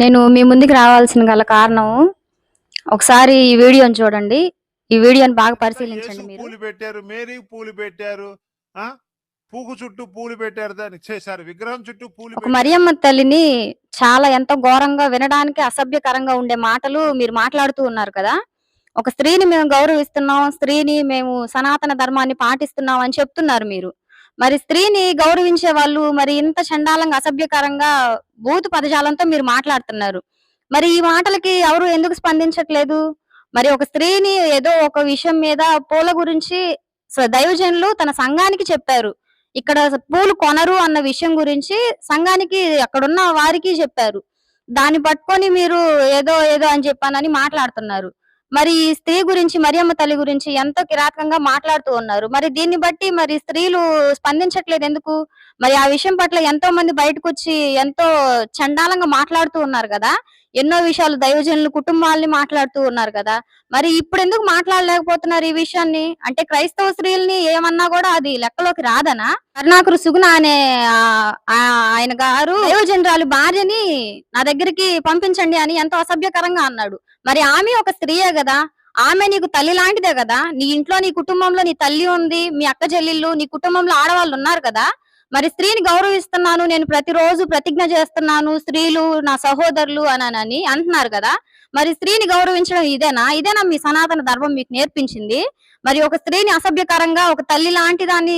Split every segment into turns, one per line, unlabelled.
నేను మీ ముందుకు రావాల్సిన గల కారణం ఒకసారి ఈ వీడియోని చూడండి. ఈ వీడియోని బాగా పరిశీలించండి మీరు.
పూలు పెట్టారు మేరీ పూలు పెట్టారు పూకు చుట్టూ పూలు పెట్టారు దాన్ని చేశారు. విగ్రహం చుట్టూ పూలు.
మరియమ్మ తల్లిని చాలా ఎంతో ఘోరంగా వినడానికి అసభ్యకరంగా ఉండే మాటలు మీరు మాట్లాడుతూ ఉన్నారు కదా. ఒక స్త్రీని మేము గౌరవిస్తున్నాం స్త్రీని మేము సనాతన ధర్మాన్ని పాటిస్తున్నాం అని చెప్తున్నారు మీరు. మరి స్త్రీని గౌరవించే వాళ్ళు మరి ఇంత చండాలంగా అసభ్యకరంగా బూతు పదజాలంతో మీరు మాట్లాడుతున్నారు. మరి ఈ మాటలకి ఎవరు ఎందుకు స్పందించట్లేదు? మరి ఒక స్త్రీని ఏదో ఒక విషయం మీద పూల గురించి దైవజనులు తన సంఘానికి చెప్పారు. ఇక్కడ పూలు కొనరు అన్న విషయం గురించి సంఘానికి అక్కడున్న వారికి చెప్పారు. దాన్ని పట్టుకొని మీరు ఏదో ఏదో అని చెప్పానని మాట్లాడుతున్నారు. మరి ఈ స్త్రీ గురించి మరియమ్మ తల్లి గురించి ఎంతో కిరాతకంగా మాట్లాడుతూ ఉన్నారు. మరి దీన్ని బట్టి మరి స్త్రీలు స్పందించట్లేదు ఎందుకు? మరి ఆ విషయం పట్ల ఎంతో మంది బయటకు వచ్చి ఎంతో చండాలంగా మాట్లాడుతూ ఉన్నారు కదా. ఎన్నో విషయాలు దైవజనులు కుటుంబాలని మాట్లాడుతూ ఉన్నారు కదా. మరి ఇప్పుడు ఎందుకు మాట్లాడలేకపోతున్నారు ఈ విషయాన్ని? అంటే క్రైస్తవ స్త్రీల్ని ఏమన్నా కూడా అది లెక్కలోకి రాదనా? కరుణాకరు సుగుణ అనే ఆయన గారు దైవజనరాలు భార్యని నా దగ్గరికి పంపించండి అని ఎంతో అసభ్యకరంగా అన్నాడు. మరి ఆమె ఒక స్త్రీయే కదా. ఆమె నీకు తల్లి లాంటిదే కదా. నీ ఇంట్లో నీ కుటుంబంలో నీ తల్లి ఉంది మీ అక్క చెల్లెళ్ళు నీ కుటుంబంలో ఆడవాళ్ళు ఉన్నారు కదా. మరి స్త్రీని గౌరవిస్తున్నాను నేను ప్రతిరోజు ప్రతిజ్ఞ చేస్తున్నాను స్త్రీలు నా సహోదరులు అని అంటున్నారు కదా. మరి స్త్రీని గౌరవించడం ఇదేనా? ఇదేనా మీ సనాతన ధర్మం మీకు నేర్పించింది? మరి ఒక స్త్రీని అసభ్యకరంగా ఒక తల్లి లాంటి దాన్ని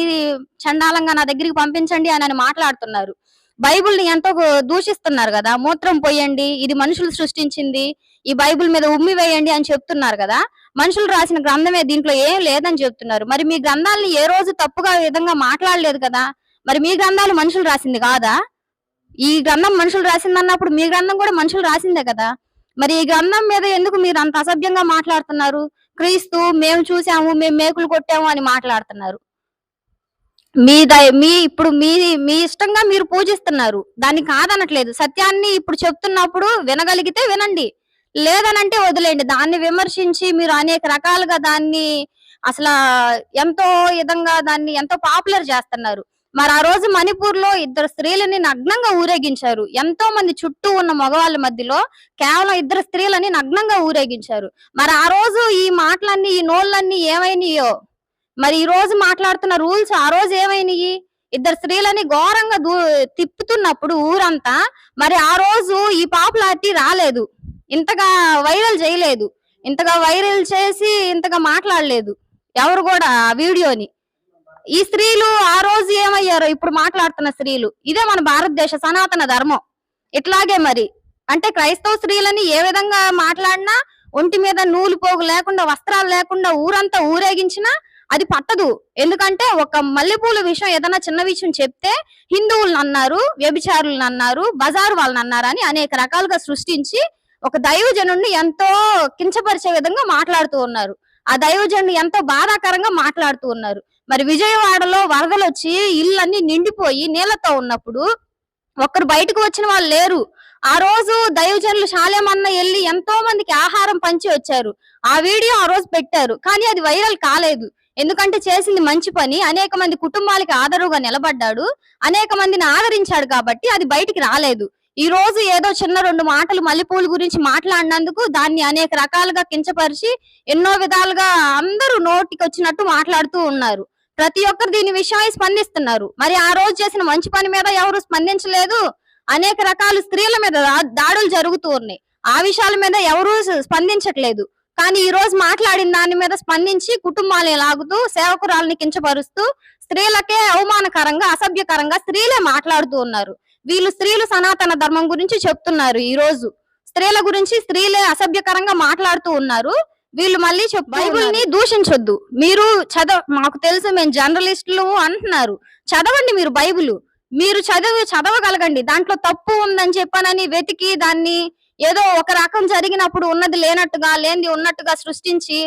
చండాలంగా నా దగ్గరికి పంపించండి అని అని మాట్లాడుతున్నారు. బైబిల్ని ఎంతో దూషిస్తున్నారు కదా. మూత్రం పోయండి ఇది మనుషులు సృష్టించింది ఈ బైబిల్ మీద ఉమ్మి వేయండి అని చెప్తున్నారు కదా. మనుషులు రాసిన గ్రంథమే దీంట్లో ఏం లేదని చెప్తున్నారు. మరి మీ గ్రంథాలని ఏ రోజు తప్పుగా విధంగా మాట్లాడలేదు కదా. మరి మీ గ్రంథాలు మనుషులు రాసింది కాదా? ఈ గ్రంథం మనుషులు రాసింది అన్నప్పుడు మీ గ్రంథం కూడా మనుషులు రాసిందే కదా? మరి ఈ గ్రంథం మీద ఎందుకు మీరు అంత అసభ్యంగా మాట్లాడుతున్నారు? క్రీస్తు మేము చూసాము మేము మేకులు కొట్టాము అని మాట్లాడుతున్నారు. మీ మీ ఇప్పుడు మీ మీ ఇష్టంగా మీరు పూజిస్తున్నారు. దాన్ని కాదనట్లేదు. సత్యాన్ని ఇప్పుడు చెప్తున్నప్పుడు వినగలిగితే వినండి. లేదనంటే వదిలేండి దాన్ని విమర్శించి మీరు అనేక రకాలుగా దాన్ని అసలు ఎంతో విధంగా దాన్ని ఎంతో పాపులర్ చేస్తున్నారు. మరి ఆ రోజు మణిపూర్లో ఇద్దరు స్త్రీలని నగ్నంగా ఊరేగించారు. ఎంతో మంది చుట్టూ ఉన్న మగవాళ్ళ మధ్యలో కేవలం ఇద్దరు స్త్రీలని నగ్నంగా ఊరేగించారు. మరి ఆ రోజు ఈ మాటలన్నీ ఈ నోళ్ళన్నీ ఏమైనాయో? మరి ఈ రోజు మాట్లాడుతున్న రూల్స్ ఆ రోజు ఏమైనాయి? ఇద్దరు స్త్రీలని ఘోరంగా దూ తిప్పుతున్నప్పుడు ఊరంతా మరి ఆ రోజు ఈ పాపులారిటీ రాలేదు. ఇంతగా వైరల్ చేయలేదు. ఇంతగా వైరల్ చేసి ఇంతగా మాట్లాడలేదు. ఎవరు కూడా ఆ వీడియోని. ఈ స్త్రీలు ఆ రోజు ఇప్పుడు మాట్లాడుతున్న స్త్రీలు ఇదే మన భారతదేశ సనాతన ధర్మం. ఇట్లాగే మరి? అంటే క్రైస్తవ స్త్రీలని ఏ విధంగా మాట్లాడినా ఒంటి మీద నూలు పోగు లేకుండా వస్త్రాలు లేకుండా ఊరంతా ఊరేగించినా అది పట్టదు. ఎందుకంటే ఒక మల్లెపూల విషయం ఏదైనా చిన్న విషయం చెప్తే హిందువులను అన్నారు వ్యభిచారులను అన్నారు బజారు వాళ్ళని అన్నారని అనేక రకాలుగా సృష్టించి ఒక దైవజనుడిని ఎంతో కించపరిచే విధంగా మాట్లాడుతూ ఉన్నారు. ఆ దైవజనుడు ఎంతో బాధాకరంగా మాట్లాడుతూ ఉన్నారు. మరి విజయవాడలో వరదలు వచ్చి ఇళ్ళన్నీ నిండిపోయి నీళ్ళతో ఉన్నప్పుడు ఒక్కరు బయటకు వచ్చిన వాళ్ళు లేరు. ఆ రోజు దైవజనులు శాలేమన్న వెళ్ళి ఎంతో మందికి ఆహారం పంచి వచ్చారు. ఆ వీడియో ఆ రోజు పెట్టారు. కానీ అది వైరల్ కాలేదు. ఎందుకంటే చేసింది మంచి పని. అనేక మంది కుటుంబాలకి ఆదరుగా నిలబడ్డాడు. అనేక మందిని ఆదరించాడు కాబట్టి అది బయటికి రాలేదు. ఈ రోజు ఏదో చిన్న రెండు మాటలు మల్లెపూల గురించి మాట్లాడినందుకు దాన్ని అనేక రకాలుగా కించపరిచి ఎన్నో విధాలుగా అందరూ నోటికి వచ్చినట్టు మాట్లాడుతూ ఉన్నారు. ప్రతి ఒక్కరు దీని విషయమై స్పందిస్తున్నారు. మరి ఆ రోజు చేసిన మంచి పని మీద ఎవరు స్పందించలేదు. అనేక రకాల స్త్రీల మీద దాడులు జరుగుతూ ఉన్నాయి. ఆ విషయాల మీద ఎవరు స్పందించట్లేదు. కానీ ఈ రోజు మాట్లాడిన దాని మీద స్పందించి కుటుంబాలని లాగుతూ సేవకురాలని కించపరుస్తూ స్త్రీలకే అవమానకరంగా అసభ్యకరంగా స్త్రీలే మాట్లాడుతూ ఉన్నారు. వీళ్ళు స్త్రీలు సనాతన ధర్మం గురించి చెప్తున్నారు ఈ రోజు. స్త్రీల గురించి స్త్రీలే అసభ్యకరంగా మాట్లాడుతూ ఉన్నారు. వీళ్ళు మళ్ళీ బైబిల్ని దూషించొద్దు. మీరు చదవ మాకు తెలుసు మేము జర్నలిస్టులు అంటున్నారు. చదవండి మీరు బైబిల్. మీరు చదివి చదవగలగండి. దాంట్లో తప్పు ఉందని చెప్పానని వెతికి దాన్ని ఏదో ఒక రకం జరిగినప్పుడు ఉన్నది లేనట్టుగా లేనిది ఉన్నట్టుగా సృష్టించి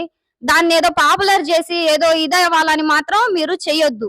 దాన్ని ఏదో పాపులర్ చేసి ఏదో ఇదే వాళ్ళని మాత్రం మీరు చెయ్యొద్దు.